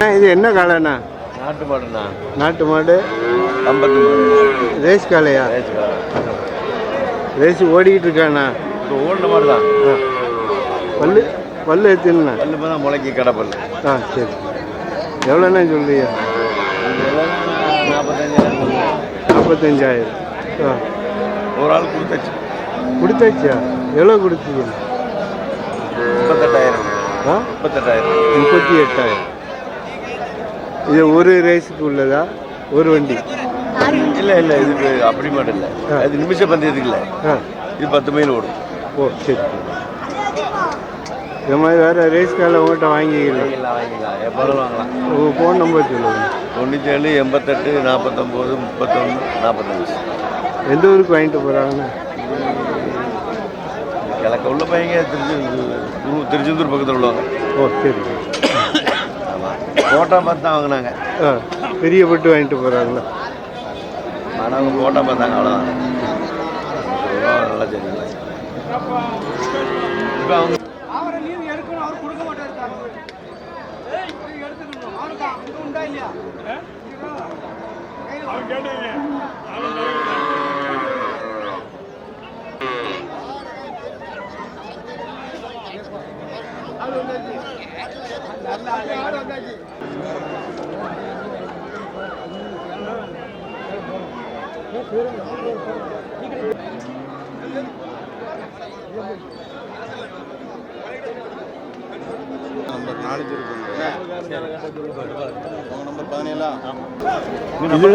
இது என்ன காளைண்ணா நாட்டு மாடுண்ணா. நாட்டு மாடு? ஐம்பத்தி ரேஸ் காளையா ரேஸ் ஓடிக்கிட்டு இருக்காண்ணா. இப்போ ஓடின மாடு தான். பல்லு பல்லு எத்தினா பல்லு தான் முளைக்கி கடை பல்லு. ஆ சரி. எவ்வளோண்ணா சொல்றீங்க? நாற்பத்தஞ்சாயிரம் நாற்பத்தஞ்சாயிரம் ஆ. ஒரு ஆள் கொடுத்தாச்சு. கொடுத்தாச்சா? எவ்வளோ கொடுத்தீங்க? முப்பத்தெட்டாயிரம். முப்பத்தெட்டாயிரம். முப்பத்தி எட்டாயிரம். இது ஒரு ரேஸுக்கு உள்ளதா? ஒரு வண்டி. இல்லை இல்லை இது அப்படி மட்டும் இல்லை. அது நிமிஷ பந்தயத்துக்கு இல்லை ஆ. இது பத்து மைல் ஓடும். ஓ சரி. இந்த மாதிரி வேறு ரேஸ் காலை உங்கள்கிட்ட வாங்கிக்கலாம் வாங்கிக்கலாம். எப்போதும் வாங்கலாம். உங்கள் ஃபோன் நம்பர் சொல்லுங்கள் தொண்ணூற்றி ஏழு எண்பத்தெட்டு நாற்பத்தொம்போது முப்பத்தொன்று நாற்பத்தஞ்சு எந்த ஊருக்கு வாங்கிட்டு போகிறாங்கண்ணா கிழக்க உள்ள பையங்க திருச்சி திரு- திருச்செந்தூர் பக்கத்தில் உள்ளவங்க. ஓ சரி. ஃபோட்டோ பார்த்து தான் வாங்கினாங்க. ஆ பெரிய பட்டு வாங்கிட்டு போகிறாங்களா ஆனால் அவங்க ஃபோட்டோ பார்த்தாங்க அவ்வளோதான் நல்லா தெரியும் இப்போ அவங்க இது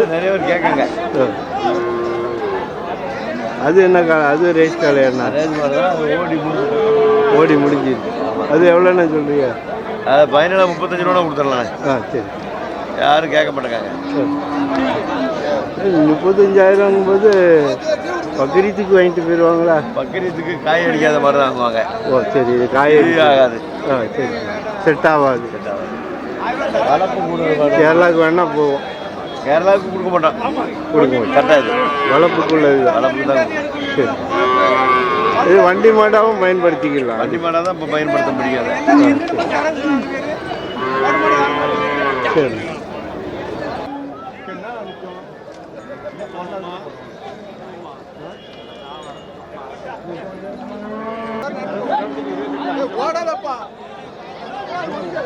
நிறைய பேர் கேட்காங்க. அது என்ன காலை அது ரேஸ் தான் அது ஓடி முடிஞ்சு. ஓடி முடிஞ்சிருச்சு அது எவ்வளோண்ணா சொல்கிறீங்க அதை பதினேழு முப்பத்தஞ்சு ரூபா கொடுத்துடலாம் ஆ சரி. யாரும் கேட்க மாட்டேங்க சரி. முப்பத்தஞ்சாயிரங்கும்போது பக்ரீத்துக்கு வாங்கிட்டு போயிடுவாங்களா? பக்கரியத்துக்கு காய் அடிக்காத மாதிரி தான் வாங்குவாங்க. ஓ சரி இது காய ஆகாது. ஆ சரி. செட் ஆகாது. வளர்ப்பு கூட கேரளாவுக்கு வேணால் போவோம். கேரளாவுக்கு கொடுக்க மாட்டோம். கொடுக்க மாட்டோம். கட்டாது வளர்ப்புக்குள்ளது தான் வளர்ப்பு தான். சரி. இது வண்டி மாடாவும் பயன்படுத்திக்கலாம். வண்டி மாடா தான் இப்போ பயன்படுத்த முடியாது. சரி.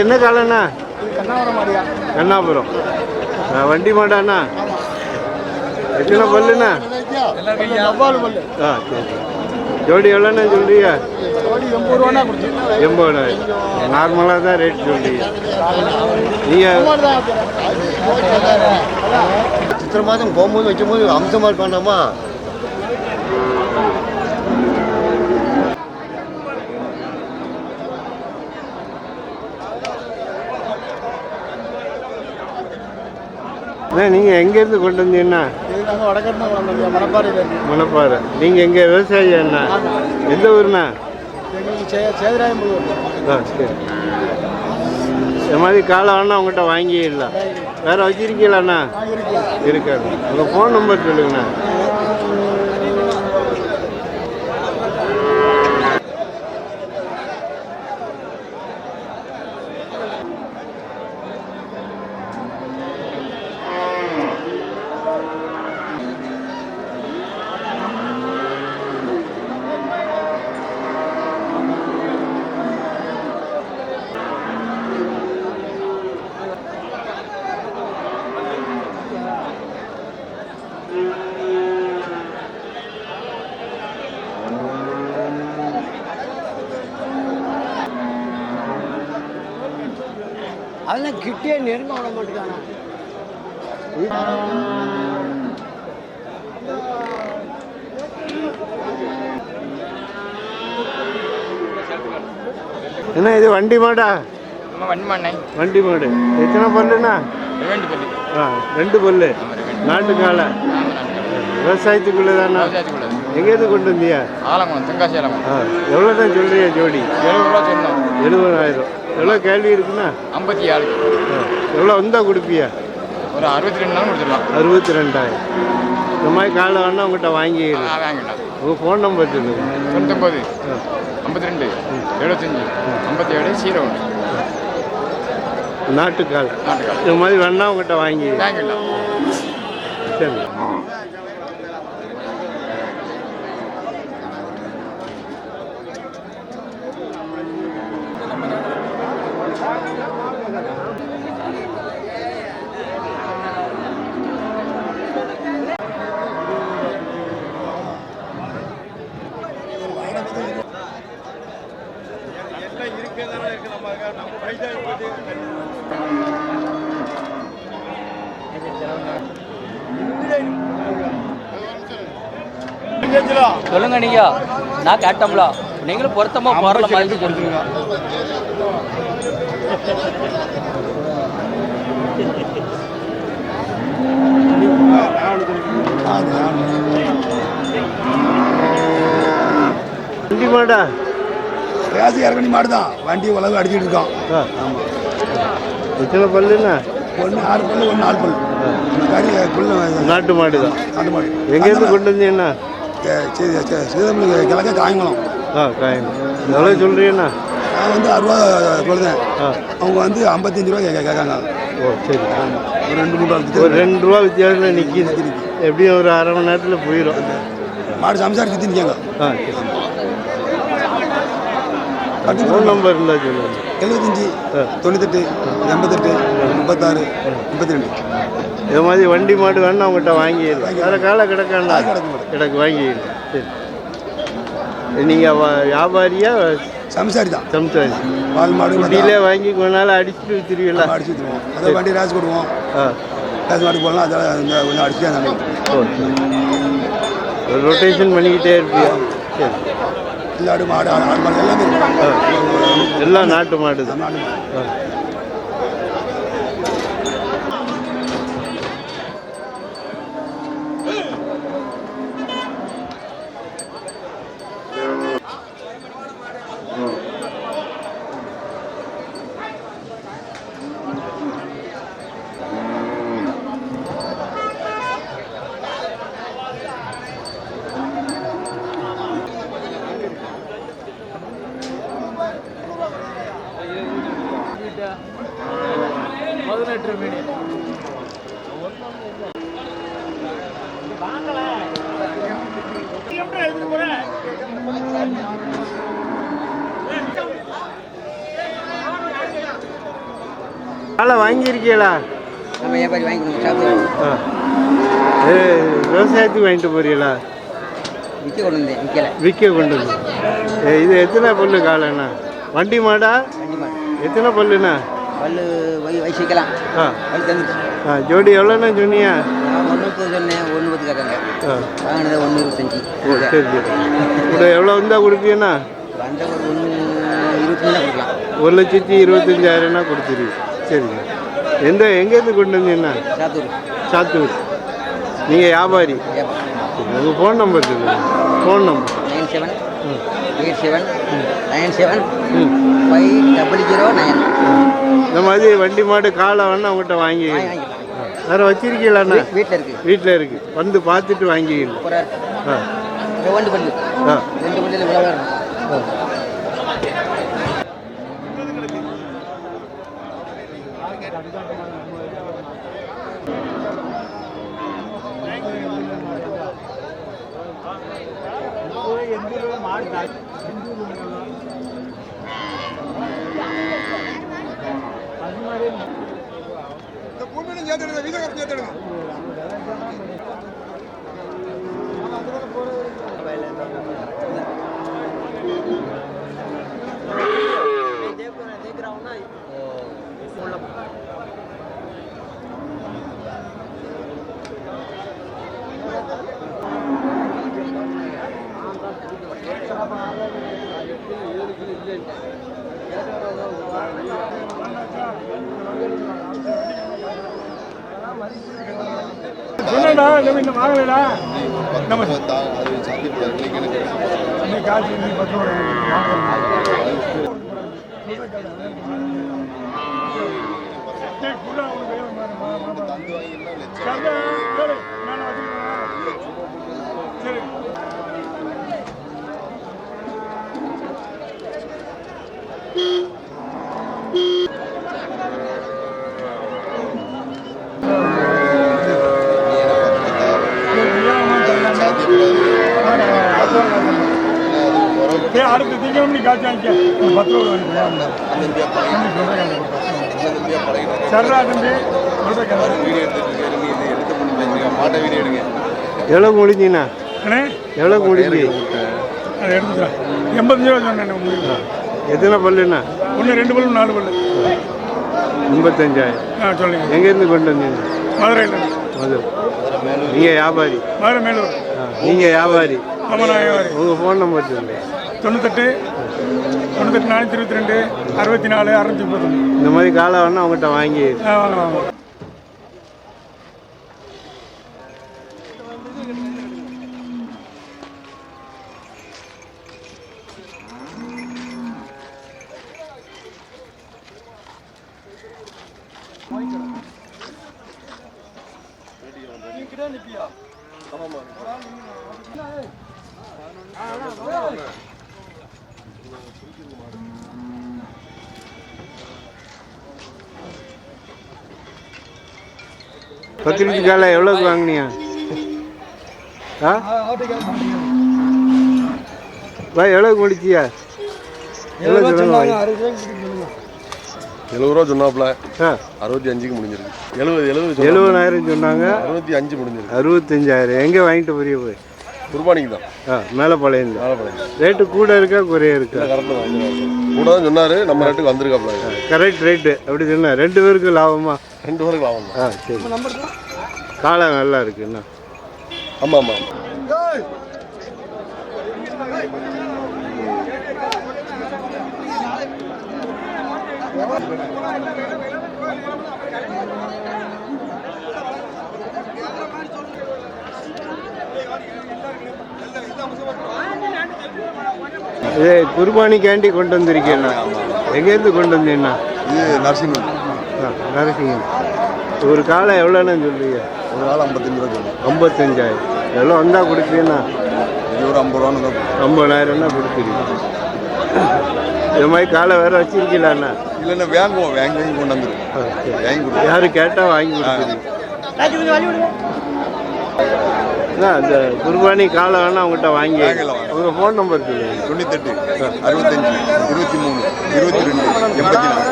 என்ன காலண்ணா? கண்ணாபுரம். வண்டி மாடாண்ணா? எத்தனை பல்லுண்ணா? ஆ சரி ஜோடி எவ்வளோண்ணா சொல்றீங்க நார்மலாக தான் ரேட் சொல்றீங்க நீங்கள் சித்திரை மாதம் போகும்போது வைக்கும்போது அம்சமாக இருப்பானாமா அண்ணா நீங்கள் எங்கேருந்து கொண்டு வந்தீங்கண்ணா? மணப்பாறை. நீங்கள் எங்கே விவசாயி அண்ணா? எந்த ஊர்ண்ணா? ஆ சரி. இந்த மாதிரி வேணா உங்கள்கிட்ட வாங்கிடலாம் வேற வச்சிருக்கீங்களாண்ணா இருக்காது. உங்கள் ஃபோன் நம்பர் சொல்லுங்கண்ணா. அதெல்லாம் கிட்டே நெருங்க விட மாட்டேங்கானா என்ன இது வண்டி மாடா? வண்டி மாண்ணே வண்டி மாடு. எத்தனை பல்லுண்ணா? ரெண்டு பள்ளி ஆ ரெண்டு பல்லு. நாட்டு காலை விவசாயத்துக்குள்ளே தானா எங்கேருந்து கொண்டு வந்தியா? ஆலங்குளம் தென்காசி ஆலங்குளம் எவ்வளோ தான் சொல்றியா ஜோடி? எழுபது ரூபா சொன்னோம். எழுபதாயிரம். எவ்வளோ கேள்வி இருக்குண்ணா? ஐம்பத்தி ஏழு. ஆ எவ்வளோ வந்தால் கொடுப்பியா? ஒரு அறுபத்தி ரெண்டு கொடுத்துடலாம். அறுபத்தி ரெண்டாயிரம். இந்த மாதிரி காலை வேணா உங்கள்கிட்ட வாங்கிடு. ஆ வாங்கிடலாம். உங்கள் ஃபோன் நம்பர் சொல்லுங்க. தொண்ணூத்தொம்பது ஐம்பத்தி ரெண்டு எழுபத்தஞ்சி ஐம்பத்தி ஏழு ஜீரோ ஒன்று நாட்டுக்கால். நாட்டுக்கால். இந்த மாதிரி வேணா உங்கள்கிட்ட வாங்கி வாங்கிடலாம். சரி. சொல்லுங்க நீங்க. நான் கேட்டோம்ல. நீங்களும் பொருத்தமா போடுற மாதிரி கொடுத்துருங்க வண்டி மாடா பேசி இறங்கி மாடு தான் வண்டி உலகம் அடிச்சுட்டு இருக்கோம் ஆ எத்தனை பல்லுண்ணா ஒன்று ஆறு பல்லு ஒன்று நாலு பல்லு. நாட்டு மாடு தான் நாட்டு மாடு. எங்கேருந்து கொண்டு வந்தீங்கண்ணா சீதமில் கிழக்க காயங்குளம். ஆ காயம் எவ்வளோ சொல்கிறீங்கண்ணா நான் வந்து அறுபா சொல்லுதேன் ஆ. அவங்க வந்து ஐம்பத்தஞ்சு ரூபா கேட்காங்க. ஓ சரி. ஒரு ரெண்டு மூணு ஒரு ரூபா ரெண்டு ரூபா வித்தியாசத்தில் நிற்கிது எப்படியும் ஒரு அரை மணி நேரத்தில் போயிடும் மாடு சம்சாரி சுற்றி நிற்காங்க ஆ ஃபோன் நம்பர் இருந்தால் சொல்லுங்கள் எழுபத்தஞ்சி. தொண்ணூத்தெட்டு எண்பத்தெட்டு முப்பத்தாறு முப்பத்தி ரெண்டு. இது மாதிரி வண்டி மாடு வேணா உங்கள்கிட்ட வாங்கிடலாம் வேறு காலை கிடக்காண்டா கிடக்கு வாங்கிடலாம் சரி. நீங்கள் வியாபாரியா? சம்சாரி தான். சம்சாரி. பால் மாடு குட்டியிலே வாங்கி கொஞ்ச நாள் அடிச்சுட்டு விற்றுருவீங்களா அடிச்சு விட்டுருவோம் அதை வண்டி ரேஸ் கொடுவோம் ஆ. ரேஸ் மாடு போடலாம் அதெல்லாம் கொஞ்சம் அடிச்சு தான். ஒரு ரொட்டேஷன் பண்ணிக்கிட்டே இருப்பியா? சரி. இல்லாடு மாடு ஆடு மாடு எல்லாமே. எல்லாம் நாட்டு மாடு தான். நாடு மாடு. காலை வாங்கியிருக்கீங்களா நம்ம வியாபாரி வாங்கி கொடுங்க ஏ விவசாயத்துக்கு வாங்கிட்டு போறீங்களா? விற்க கொண்டு வந்தேன் விற்கல விற்க கொண்டு வந்து ஏ, இது எத்தனை பல்லு காலைண்ணா? வண்டி மாடா? வண்டி மாடு. எத்தனை பல்லுண்ணா? பல்லு வய வயசு வைக்கலாம் ஆ. பல்லு தந்துச்சு ஆ ஜோடி எவ்வளோண்ணா சொன்னியா ஒன்று முப்பது சொன்னேன் ஒன்று பத்து கேட்காங்க ஆ. வாங்கினது ஒன்று இருபத்தஞ்சி. ஓ சரி சரி. கூட எவ்வளோ வந்தால் கொடுப்பீங்கண்ணா? வந்த ஒரு ஒன்று இருபத்தஞ்சு கொடுக்கலாம். ஒரு லட்சத்தி இருபத்தஞ்சாயிரம்னா கொடுத்துருவீங்க சரிங்க எந்த எங்கேருந்து கொண்டு வந்தீங்கண்ணா சாத்தூர். சாத்தூர். நீங்கள் வியாபாரி? உங்கள் ஃபோன் நம்பர் சொல்லுங்கள் phone number nine seven eight seven nine seven five double zero nine. இந்த மாதிரி வண்டி மாடு காலை வேணா அவங்ககிட்ட வாங்கி வேற வச்சிருக்கீங்களாண்ணா வீட்டில் இருக்குது வீட்டில் இருக்கு. வந்து பார்த்துட்டு வாங்கிக்கலாம் ஆ. ரெண்டு பல்லு. ஆ. ரெண்டு பல்லில் にたる இவ்வளோ இன்னும் வாங்கலடா. நம்ம காசு பத்து ரூபா எவ்வளோ முடிஞ்சுண்ணா? அண்ணே? எவ்வளோ முடிஞ்சு? எண்பத்தஞ்சு ரூபா சொன்னேன் எத்தனை பல்லுண்ணா? ஒன்று ரெண்டு பல்லு நாலு பல்லு. எண்பத்தஞ்சாயிரம் ஆ சொல்லுங்க. எங்கேருந்து கொண்டு வந்தீங்க? மதுரையில் மது நீங்கள் வியாபாரி. மதுரை மேலூர். நீங்கள் வியாபாரி. ஆமாம் நான் வியாபாரி. உங்கள் ஃபோன் நம்பர் சொல்லுங்கள் தொண்ணூத்தெட்டு தொண்ணூத்தெட்டு நானூற்றி இருபத்தி ரெண்டு அறுபத்தி நாலு அறுநூத்தி முப்பத்தொன்று இந்த மாதிரி காலை வேணா அவங்ககிட்ட வாங்கி வாங்கலாம் பத்திரிக்கை காலை எவ்வளோக்கு வாங்கினியா? ஆ? வா எவ்வளோக்கு முடிச்சியா? எவ்வளோ எழுபது ரூபா சொன்னாப்புல ஆ. அறுபத்தி அஞ்சுக்கு முடிஞ்சிருக்கு. எழுபது எழுபது எழுபதாயிரம் சொன்னாங்க. அறுபத்தி அஞ்சு முடிஞ்சிருக்கு. அறுபத்தஞ்சாயிரம். எங்கே வாங்கிட்டு போறிய போய்? குர்பானிக்கு தான். ஆ மேலே பழையந்து நாலப்படைக்கு ரேட்டு கூட இருக்கா குறைய இருக்கா? கூட தான் சொன்னார் நம்ம ரேட்டுக்கு வந்திருக்காப்புல. கரெக்ட் ரேட்டு அப்படி சொன்னா ரெண்டு பேருக்கும் லாபமா? ரெண்டு பேருக்கு லாபம் ஆ சரி. காலை நல்லா இருக்கு என்ன? ஆமாம் ஆமாம் இது குர்பானி கேண்டி கொண்டு வந்திருக்கேண்ணா. எங்கேருந்து கொண்டு வந்தீங்கண்ணா? இது நரசிம்மன் ஆ நரசிங்கம். ஒரு காலை எவ்வளோன்னு சொல்லுவீங்க ஒரு நாள் ஐம்பத்தஞ்சு ரூபா சொல்லுங்கள் ஐம்பத்தஞ்சாயிரம். எவ்வளோ வந்தால் கொடுப்பீங்கண்ணா? இது ஒரு ஐம்பது ரூபான்னு தான் ஐம்பதாயிரம்னா கொடுத்துருவீங்க இது மாதிரி காலை வேற வச்சிருக்கீங்களாண்ணா? இல்லைன்னா வாங்குவோம். வாங்கி வாங்கி கொண்டு வந்துருக்கோம். வாங்கி கொடுத்து யாரு கேட்டால் வாங்கி கொடுத்துருவீங்க அதான் இந்த குர்பானி காலை வேணா அவங்ககிட்ட வாங்கி. உங்கள் ஃபோன் நம்பர் சொல்லுங்கள் தொண்ணூத்தெட்டு அறுபத்தஞ்சு இருபத்தி மூணு இருபத்தி ரெண்டு எண்பத்தி நாலு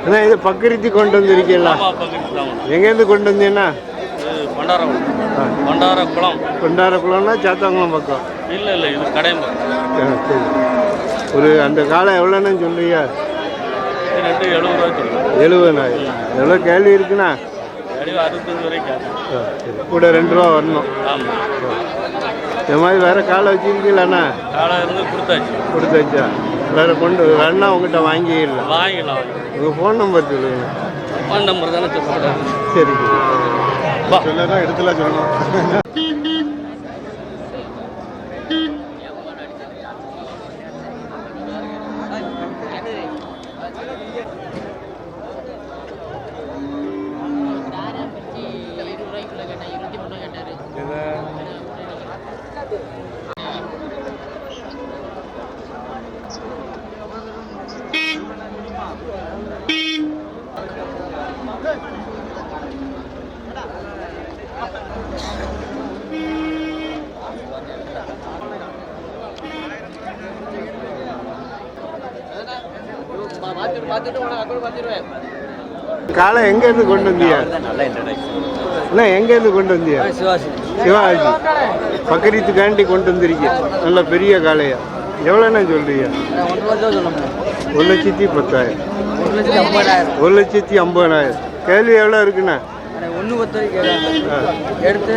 அண்ணா இது பக்கரித்தி கொண்டு வந்திருக்கீங்களா? எங்கேருந்து கொண்டு வந்தீங்கன்னா பண்டாரம் பண்டார குளம் கொண்டாரக்குளம்னா சாத்தாங்குளம் பக்கம். இல்லை இல்லை இது கடையம் சரி. ஒரு அந்த காலம் எவ்வளோன்னு சொல்றியா ரெண்டு எழுபது ரூபா சொல்லுங்கள் எழுபதாயிரம் எவ்வளோ கேள்வி இருக்குண்ணா? அறுபத்தஞ்சு வரைக்கும் கூட ரெண்டு ரூபா வரணும். ஆமாம் இந்த மாதிரி வேற காலை வச்சிருக்கீங்களாண்ணா காலை இருந்து கொடுத்தாச்சு. கொடுத்தாச்சா? வேற கொண்டு வேணா உங்ககிட்ட வாங்கிடலாம். வாங்கிக்கலாம் உங்கள் ஃபோன் நம்பர் சொல்லுங்க. ஃபோன் நம்பர் தானே சொல்லக்கூடாது சரி. சொல்லதான் இடத்துல சொல்லணும். காலை எங்கேருந்து கொண்டு வந்தியா? அண்ணா எங்கேருந்து கொண்டு வந்தியா? சிவாசி சிவாஜி. பக்கரீத்துக்காண்டி கொண்டு வந்திருக்கீங்க நல்ல பெரிய காளையா. எவ்வளோண்ணா சொல்றீங்க? ஒரு லட்சத்தி பத்தாயிரம். ஒரு லட்சத்தி ஐம்பதாயிரம். கேள்வி எவ்வளோ இருக்குண்ணா? ஒன்று பத்து எடுத்து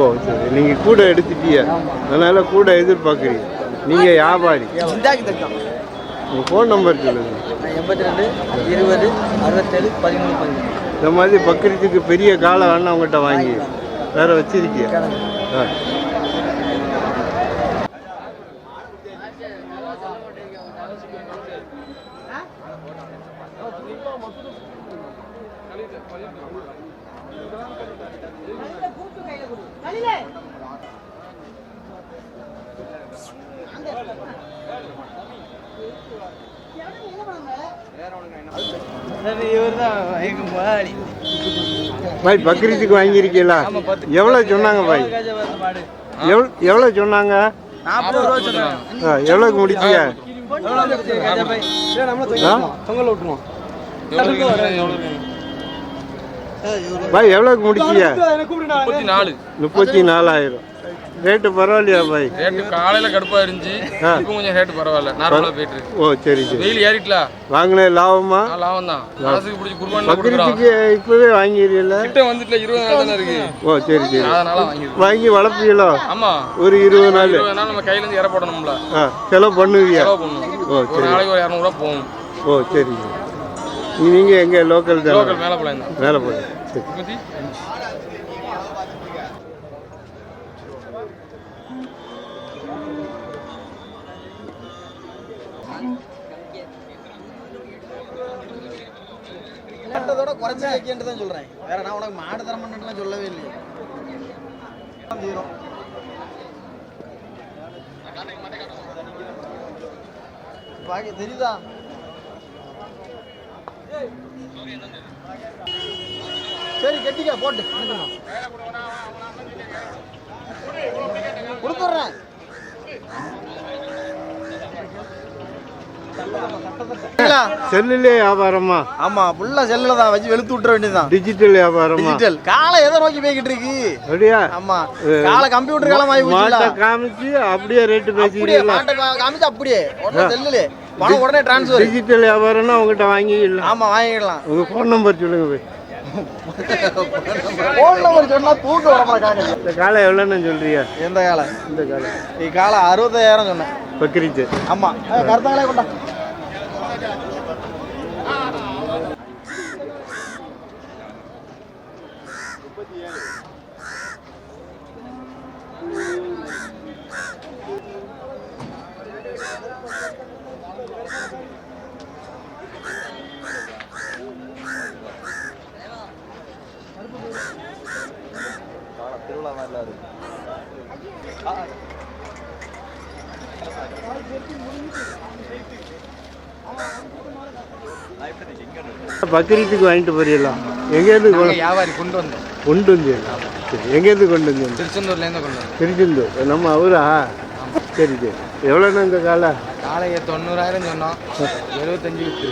ஓ சரி. நீங்கள் கூட எடுத்துட்டீங்க அதனால கூட எதிர்பார்க்குறீங்க. நீங்கள் வியாபாரி. உங்கள் ஃபோன் நம்பர் சொல்லுங்கள் எண்பத்தி ரெண்டு இருபது அறுபத்தேழு பதிமூணு பதிமூணு இந்த மாதிரி பக்கரீத்துக்கு பெரிய காலை வேணா உங்கள்கிட்ட வாங்கி வேற வச்சிருக்கியா ஆ பாய் பக்ரீத்துக்கு வாங்கியிருக்கீங்களா? எவ்வளோ சொன்னாங்க பாய்? எவ்வளோ எவ்வளோ சொன்னாங்க? நாற்பது எவ்வளோக்கு முடிச்சிய பாய் எவ்வளோக்கு முடிச்சிய முப்பத்தி நாலாயிரம் ரேட்டு பரவாயில்லையா பாய்? ரேட்டு காலையில கடுப்பா இருந்துச்சு. இப்போ கொஞ்சம் ரேட்டு பரவாயில்ல. நார்மலா போயிட்டு இருக்கு. ஓ சரி சரி. வெயில் ஏறிட்டல? வாங்கின லாபமா? லாபம் தான் மனசுக்கு பிடிச்சி கொடுக்குறோம் பக்ரீத்துக்கு இப்பவே வாங்கிடுறீல்ல? கிட்ட வந்துட்டுல இருபது நாள் தானே இருக்கு. ஓ சரி சரி. அதனால வாங்கிருக்கோம் வாங்கி வளர்ப்பீங்களோ? ஆமா. ஒரு இருபது நாள். இருபது நாள் நம்ம கையில இருந்து இற போடணும்ல. செலவு பண்ணுவியா செலவு பண்ணணும் ஓ ஒரு சரி. நாளைக்கு ஒரு இரநூறுவா போகும். ஓ சரி நீங்கள் எங்கே? லோக்கல் லோக்கல் தான்? மேலே போலாம் தான். வேலை போய் சரி கட்டத்தோட குறைச்சி வைக்கின்றது தான் சொல்றேன். வேற நான் உனக்கு மாடு தர மாட்டேன்லாம் சொல்லவே இல்லையே. பாக்கி தெரியுதா? சரி கட்டிக்க போட்டு. அனுப்பணும். கொடுத்துட்றேன். செல்லுலே வியாபாரமா? ஆமா ஃபுல்லா செல்லுல தான் வச்சு வெளுத்து விட்டுற வேண்டியதுதான் டிஜிட்டல் வியாபாரமா? டிஜிட்டல் காலை எதை நோக்கி போய்கிட்டு இருக்கு. அப்படியா? ஆமா. காலை கம்ப்யூட்டர் காலம் ஆகி போச்சுல காமிச்சு அப்படியே அப்படியே பேசிக்கிறீங்களா மாட்டை காமிச்சு அப்படியே. உடனே செல்லுல. பணம் உடனே டிரான்ஸ்ஃபர் டிஜிட்டல் வியாபாரம்னா உங்ககிட்ட வாங்கிக்கலாம் ஆமா வாங்கிக்கலாம் உங்க ஃபோன் நம்பர் சொல்லுங்க போய். போன் நம்பர் சொன்னா தூக்க வர மாட்டாங்க இந்த காலை எவ்வளோன்னு சொல்றியா? எந்த காலை? இந்த காலை. காலை அறுபத்தாயிரம் சொன்னேன். பக்ரீத்து ஆமா. கருத்தாங்களே கொண்டா. பக்ரீத்துக்கு வாங்கிட்டு போறீங்களா? எங்கேருந்து வியாபாரி கொண்டு வந்தோம் கொண்டு வந்தீங்களா? சரி எங்கேருந்து கொண்டு வந்தீங்க? திருச்செந்தூர்ல இருந்து கொண்டு வந்தோம். திருச்செந்தூர். நம்ம அவரா சரி சரி. எவ்வளோண்ணா இந்த காலை? காலையை தொண்ணூறாயிரம் சொன்னோம். எழுபத்தஞ்சு விட்டு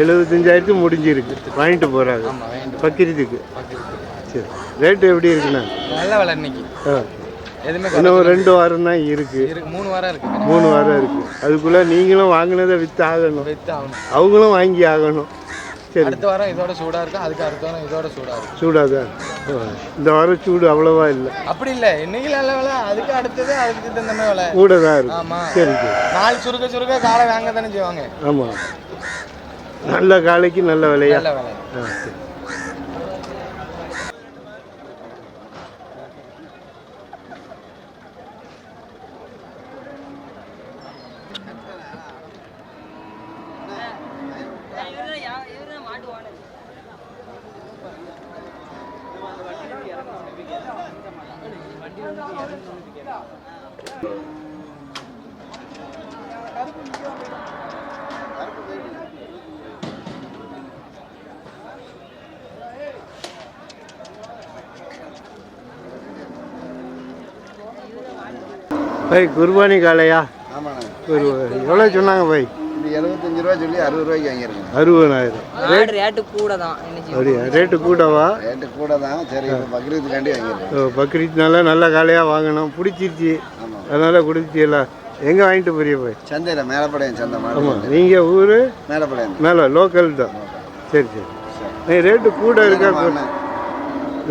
எழுபத்தஞ்சாயிரத்து முடிஞ்சிருக்கு. வாங்கிட்டு போகிறாங்க பக்ரீத்துக்கு. சரி ரேட்டு எப்படி இருக்குண்ணா? நல்ல விலை இன்னைக்கு. ஆ. எதுவுமே இன்னும் ஒரு ரெண்டு வாரம் தான் இருக்கு. இருக்கு மூணு வாரம் இருக்கு. மூணு வாரம் இருக்கு. அதுக்குள்ள நீங்களும் வாங்கினதை வித்து ஆகணும் வித்து ஆகணும் அவங்களும் வாங்கி ஆகணும். சரி. அடுத்த வாரம் இதோட சூடா இருக்கும். அதுக்கு அடுத்த வாரம் இதோட சூடா இருக்கும். சூடாதான் இந்த வாரம் சூடு அவ்வளவா இல்லை. அப்படி இல்ல. இன்னைக்கு நல்ல விலை அதுக்கு அடுத்தது அதுக்கு தகுந்த மாதிரி விலை கூட தான் இருக்கு. ஆமா. சரி சரி. நாள் சுருக்க சுருக்க காலை வாங்க தானே செய்வாங்க. ஆமாம் நல்ல காலைக்கு நல்ல விலையா நல்ல விலை ஆ சரி. பை குர்பானி காலையா? எவ்வளோ சொன்னாங்க பை எழுபத்தஞ்சு ரூபா சொல்லி அறுபது ரூபாய்க்கு வாங்கியிருக்கேன் அறுபதாயிரம். ஆடு ரேட்டு கூட தான் அப்படியா? ரேட்டு கூடவா? ரேட்டு கூட தான் சரி பக்ரீத்துக்காண்டி வாங்கியிருக்கேன். ஓ, பக்ரீத்னால நல்ல காலையாக வாங்கணும். பிடிச்சிருச்சு. அதனால் கொடுத்துச்சில்ல எங்கே வாங்கிட்டு போறிய போய்? சந்தையில் மேலப்படையன் சந்தை ஆமாம் நீங்கள் ஊர்? மேலப்படையன் மேலே லோக்கல் தான். சரி சரி. ரேட்டு கூட இருக்கா?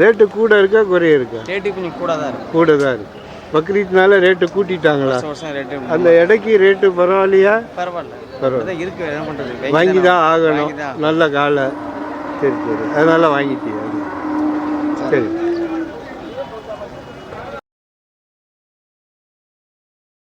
ரேட்டு கூட இருக்கா? குறைய இருக்கா? ரேட்டு கூட தான் கூட தான் இருக்கு. பக்ரீத்னால ரேட்டு கூட்டிட்டாங்களா? அந்த எடைக்கு ரேட்டு பரவாயில்லையா? பரவாயில்ல. பரவாயில்ல. இருக்கு. என்ன பண்றது? வாங்கி தான் ஆகணும். நல்ல காலை. சரி சரி. அதனால வாங்கிட்டியா? சரி.